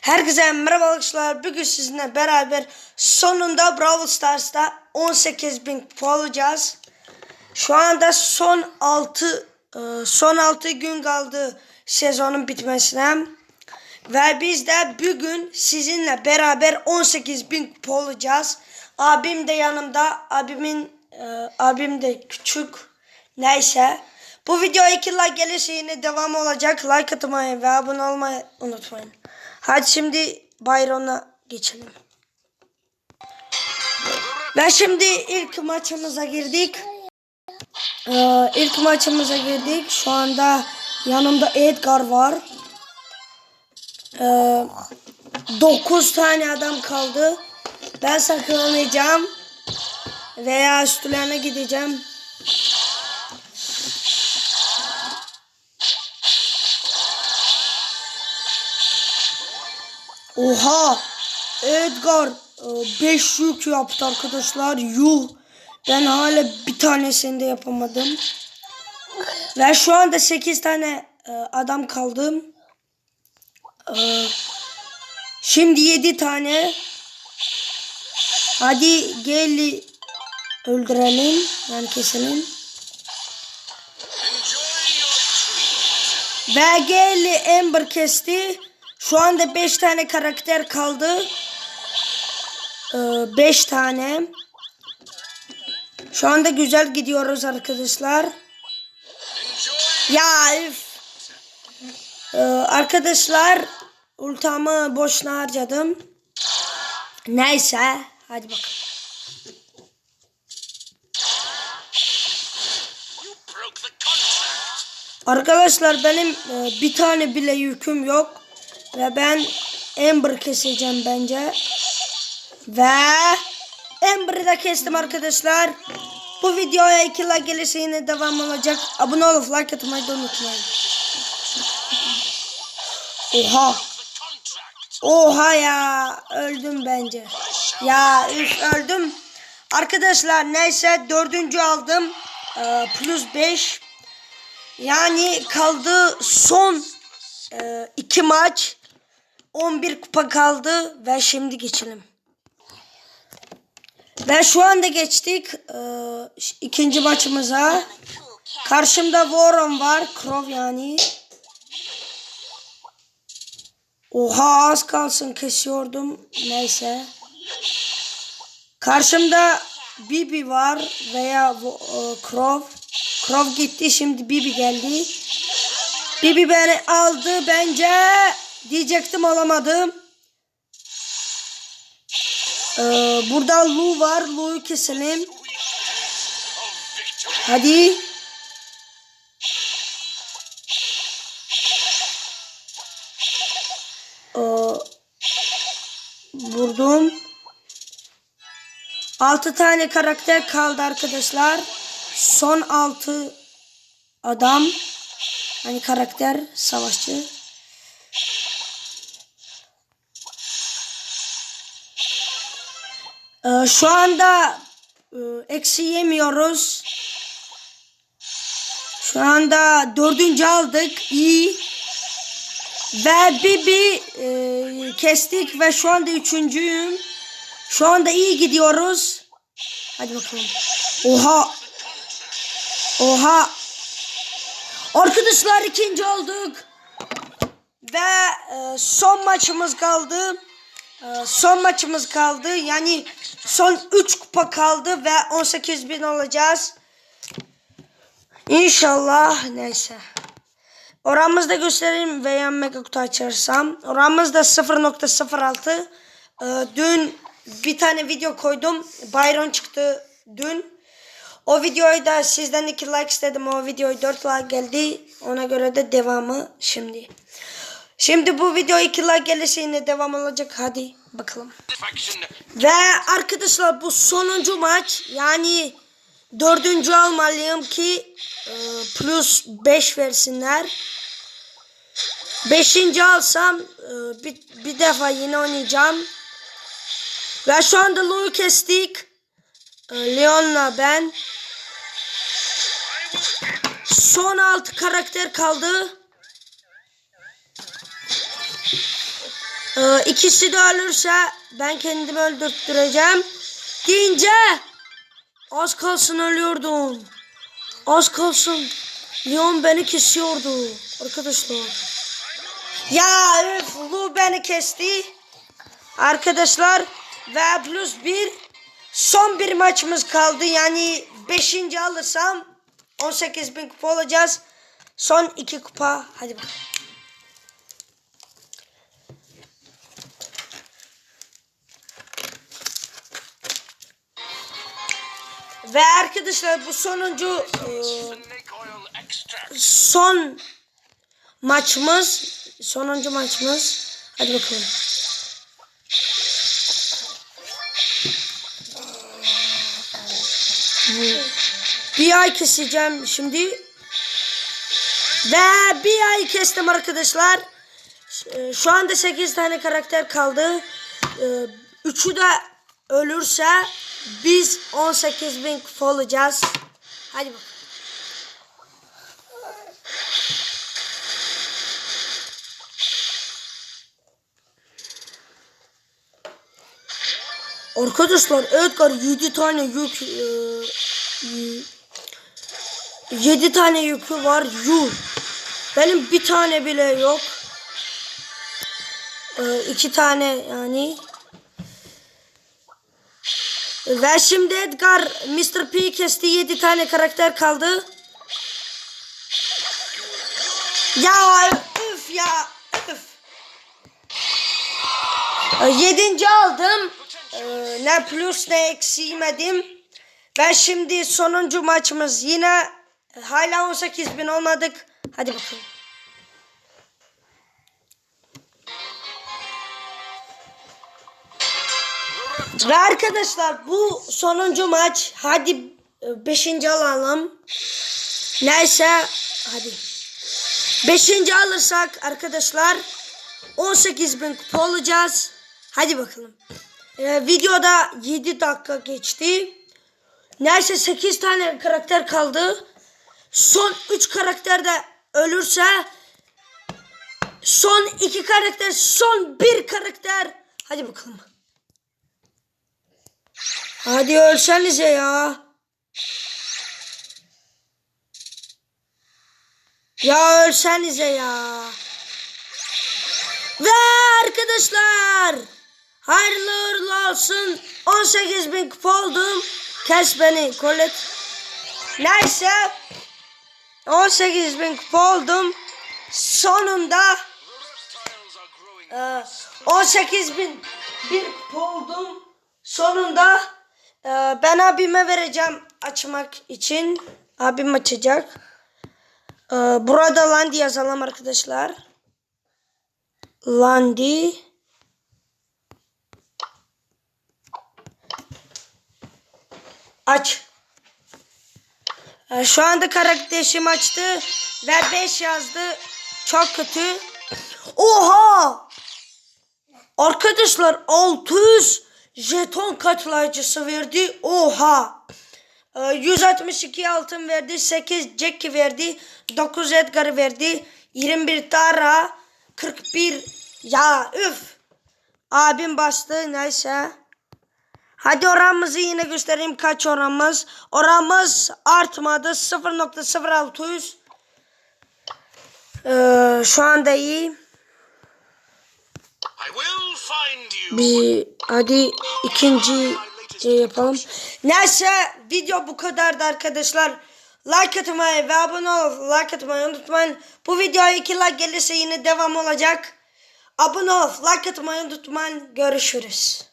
Herkese merhaba arkadaşlar. Bugün sizinle beraber sonunda Brawl Stars'ta 18.000 kupa olacağız. Şu anda son 6 e, son 6 gün kaldı sezonun bitmesine. Ve biz de bugün sizinle beraber 18.000 kupa olacağız. Abim de yanımda. Abimin e, abim de küçük. Neyse. Bu video 2 like gelirse yine devam olacak. Like atmayı ve abone olmayı unutmayın. Hadi şimdi Bayron'a geçelim. Ve şimdi ilk maçımıza girdik. Ee, ilk maçımıza girdik. Şu anda yanımda Edgar var. Ee, 9 tane adam kaldı. Ben saklanacağım. Veya üstlerine gideceğim. Oha! Edgar 5 yük yaptı arkadaşlar. Yuh! Ben hala bir tanesini de yapamadım. Ve şu anda 8 tane e, adam kaldı. E, Şimdi 7 tane. Hadi gel öldürelim. Yani keselim. Ve gel Amber kesti. Şu anda 5 tane karakter kaldı. 5 tane. Şu anda güzel gidiyoruz arkadaşlar. Ya üf. Ee, arkadaşlar ultamı boşuna harcadım. Neyse. Hadi bakalım. Arkadaşlar benim e, bir tane bile yüküm yok. Ve ben Amber keseceğim bence. Ve Amber'ı da kestim arkadaşlar. Bu videoya 2 like gelirse yine devam olacak. Abone olup like atmayı da unutmayın. Oha. Oha ya. Öldüm bence. Ya üf öldüm. Arkadaşlar neyse dördüncü aldım. Ee, plus 5. Yani kaldı son e, iki maç. 11 kupa kaldı ve şimdi geçelim. Ve şu anda geçtik e, ikinci maçımıza. Karşımda Warren var. Crow yani. Oha az kalsın kesiyordum. Neyse. Karşımda Bibi var veya e, Crow. Gitti şimdi Bibi geldi. Bibi beni aldı bence. Diyecektim alamadım. Ee, burada Lu var. Lu'yu keselim. Hadi. Ee, vurdum. 6 tane karakter kaldı arkadaşlar. Son 6 adam. Hani karakter savaşçı. Ee, şu anda e, eksi yemiyoruz. Şu anda dördüncü aldık. İyi. Ve Bibi e, kestik ve şu anda üçüncüyüm. Şu anda iyi gidiyoruz. Hadi bakalım. Oha. Oha. Arkadaşlar ikinci olduk. Ve e, son maçımız kaldı. Son maçımız kaldı. Yani son 3 kupa kaldı ve 18 bin olacağız. İnşallah neyse. Oramızı da göstereyim veya mega kutu açarsam. Oramız da 0.06. Ee, dün bir tane video koydum. Byron çıktı dün. O videoyu da sizden 2 like istedim. O videoyu 4 like geldi. Ona göre de devamı şimdi. Şimdi bu video 2 like gelirse yine devam olacak. Hadi bakalım. Ve arkadaşlar bu sonuncu maç yani dördüncü almalıyım ki e, plus 5 versinler. Beşinci alsam e, bir, bir defa yine oynayacağım. Ve şu anda Lou'yu kestik. E, Leon'la ben. Son altı karakter kaldı. Ee, ikisi de ölürse ben kendimi öldürttüreceğim. Deyince az kalsın ölüyordum. Az kalsın. Leon beni kesiyordu arkadaşlar. Ya öf, Lu beni kesti. Arkadaşlar ve plus bir son bir maçımız kaldı. Yani 5. alırsam 18 bin kupa olacağız. Son iki kupa. Hadi bakalım. Ve arkadaşlar bu sonuncu e, son maçımız sonuncu maçımız. Hadi bakalım. Bir ay keseceğim şimdi. Ve bir ay kestim arkadaşlar. Ee, şu anda 8 tane karakter kaldı. Ee, üçü de ölürse biz 18 bin kupa olacağız hadi bakalım Arkadaşlar Edgar 7 tane yük e, 7 tane yükü var yuh. Benim bir tane bile yok. E, iki tane yani. Ve şimdi Edgar Mr. P kesti 7 tane karakter kaldı. Ya üf ya üf. E, Yedinci aldım. Ee, ne plus ne eksi yemedim. Ve şimdi sonuncu maçımız yine hala 18 bin olmadık. Hadi bakalım. Ve arkadaşlar bu sonuncu maç. Hadi 5. alalım. Neyse hadi. 5. alırsak arkadaşlar 18 bin kupa olacağız. Hadi bakalım. Ee, videoda 7 dakika geçti. Neyse 8 tane karakter kaldı. Son 3 karakter de ölürse son 2 karakter, son 1 karakter. Hadi bakalım. Hadi ölsenize ya. Ya ölsenize ya. Ve arkadaşlar hayırlı uğurlu olsun 18 bin kupa oldum. Kes beni Colette. Neyse 18 bin kupa oldum. Sonunda Reptiles are growing. e, 18 bin bir kupa oldum. Sonunda e, ben abime vereceğim açmak için. Abim açacak. E, burada Landi yazalım arkadaşlar. Landi. Aç. E, şu anda karakterim açtı ve 5 yazdı. Çok kötü. Oha! Arkadaşlar 600 jeton katlayıcısı verdi. Oha! Ee, 162 altın verdi. 8 Jackie verdi. 9 Edgar verdi. 21 Tara. 41 ya üf. Abim bastı neyse. Hadi oranımızı yine göstereyim kaç oranımız. Oranımız artmadı 0.0600. Ee, şu anda iyi. Bir hadi ikinci şey yapalım. Neyse video bu kadardı arkadaşlar. Like atmayı ve abone olup like atmayı unutmayın. Bu videoya 2 like gelirse yine devam olacak. Abone olup like atmayı unutmayın. Görüşürüz.